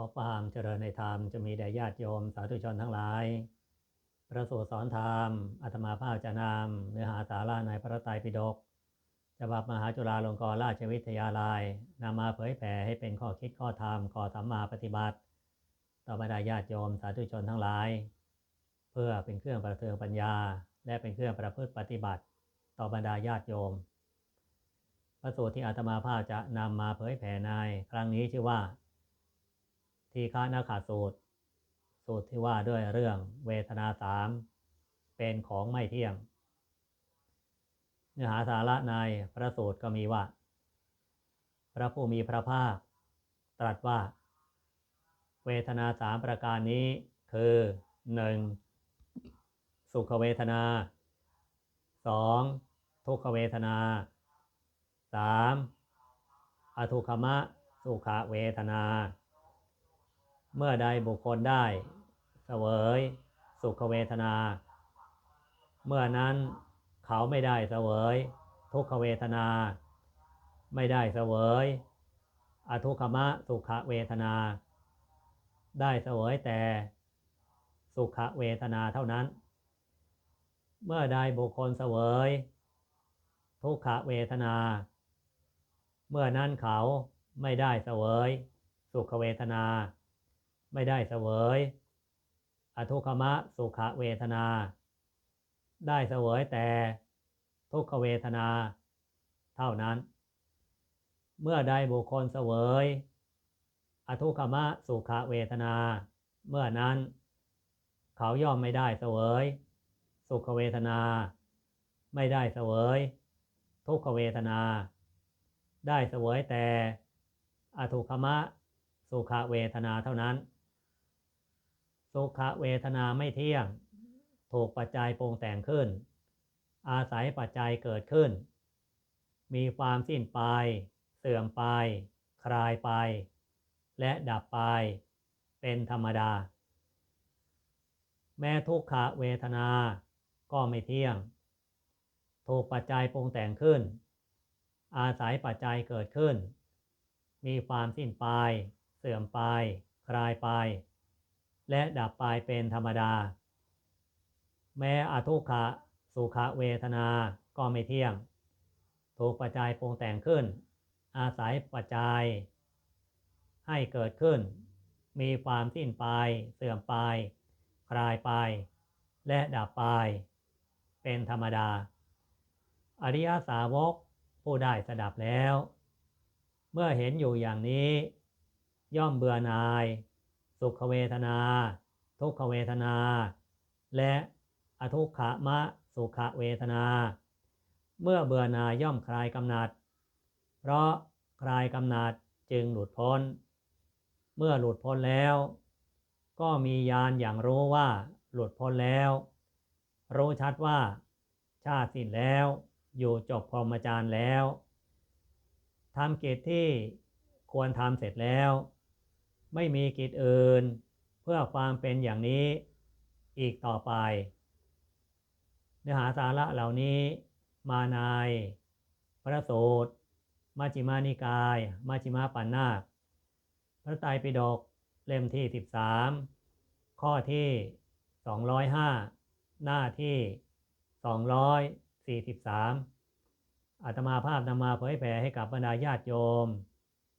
ขอความเจริญในธรรมจะมีแด่ญาติโยมสาธุชนทั้งหลาย พระสูตรสอนธรรมอาตมาภาพจะนำเนื้อหาสาระในพระไตรปิฎกฉบับมหาจุฬาลงกรณราชวิทยาลัยนำมาเผยแผ่ให้เป็นข้อคิดข้อธรรมข้อสัมมาปฏิบัติ ต่อบรรดาญาติโยมสาธุชนทั้งหลาย เพื่อเป็นเครื่องประเทืองปัญญา และเป็นเครื่องประพฤติปฏิบัติ ต่อบรรดาญาติโยม พระสูตรที่อาตมาภาพจะนำมาเผยแผ่ในครั้งนี้ชื่อว่า ทีฆานาขาสูตร สูตรที่ว่าด้วยเรื่องเวทนาสามเป็นของไม่เที่ยง เนื้อหาสาระในพระสูตรก็มีว่า พระผู้มีพระภาค ตรัสว่า เวทนาสามประการนี้คือหนึ่งสุขเวทนาสองทุกขเวทนาสามอทุกขมะสุขเวทนา เมื่อใดบุคคลได้เสวยสุขเวทนา เมื่อนั้นเขาไม่ได้เสวยทุกขเวทนา ไม่ได้เสวยอทุกขมะสุขเวทนา ได้เสวยแต่สุขเวทนาเท่านั้น เมื่อใดบุคคลเสวย ทุกขเวทนา เมื่อนั้นเขาไม่ได้เสวย สุขเวทนา ไม่ได้เสวย อทุกขมะสุขเวทนา ได้เสวยแต่ทุกขเวทนาเท่านั้น เมื่อใดบุคคลเสวย อทุกขมะสุขเวทนา เมื่อนั้น เขาย่อมไม่ได้เสวย สุขเวทนา ไม่ได้เสวย ทุกขเวทนา ได้เสวยแต่อทุกขมะสุขเวทนาเท่านั้น สุขเวทนาไม่เที่ยง ถูกปัจจัยปรุงแต่งขึ้น อาศัยปัจจัยเกิดขึ้น มีความสิ้นไป เสื่อมไป คลายไป และดับไป เป็นธรรมดา แม้ทุกขเวทนา ก็ไม่เที่ยง ถูกปัจจัยปรุงแต่งขึ้น อาศัยปัจจัยเกิดขึ้น มีความสิ้นไป เสื่อมไป คลายไป และดับไปเป็นธรรมดา แม้อทุกขะสุขเวทนาก็ไม่เที่ยง ถูกปัจจัยปรุงแต่งขึ้น อาศัยปัจจัย ให้เกิดขึ้น มีความสิ้นไป เสื่อมไป คลายไป และดับไป เป็นธรรมดา อริยสาวกผู้ได้สดับแล้ว เมื่อเห็นอยู่อย่างนี้ ย่อมเบื่อหน่าย สุขเวทนา ทุกขเวทนา และอทุกขมะสุขเวทนา เมื่อเบื่อหน่ายย่อมคลายกำหนัด เพราะคลายกำหนัดจึงหลุดพ้น เมื่อหลุดพ้นแล้ว ก็มีญาณอย่างรู้ว่าหลุดพ้นแล้ว รู้ชัดว่า ชาติสิ้นแล้ว อยู่จบพรหมจารย์แล้วทำกิจที่ควรทำเสร็จแล้ว ไม่มีกิจอื่น เพื่อความเป็นอย่างนี้อีกต่อไป เนื้อหาสาระเหล่านี้มาในพระสูตรมัชฌิมานิกาย มัชฌิมาปัญนาค พระไตรปิฎกเล่มที่ 13 ข้อที่ 205 หน้าที่ 243 อาตมาภาพนำมาเผยแผ่ให้กับบรรดาญาติโยม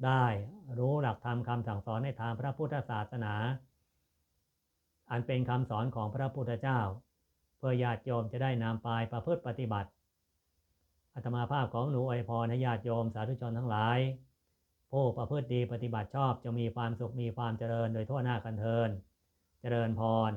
ได้ รู้หลักธรรมคำสั่งสอนในทางพระพุทธศาสนา อันเป็นคำสอนของพระพุทธเจ้า เพื่อญาติโยมจะได้นำไปประพฤติปฏิบัติอาตมาภาพของหนูอวยพรให้ญาติโยมสาธุชนทั้งหลายผู้ประพฤติดีปฏิบัติชอบจะมีความสุขมีความเจริญโดยทั่วหน้ากันเทิน เจริญพร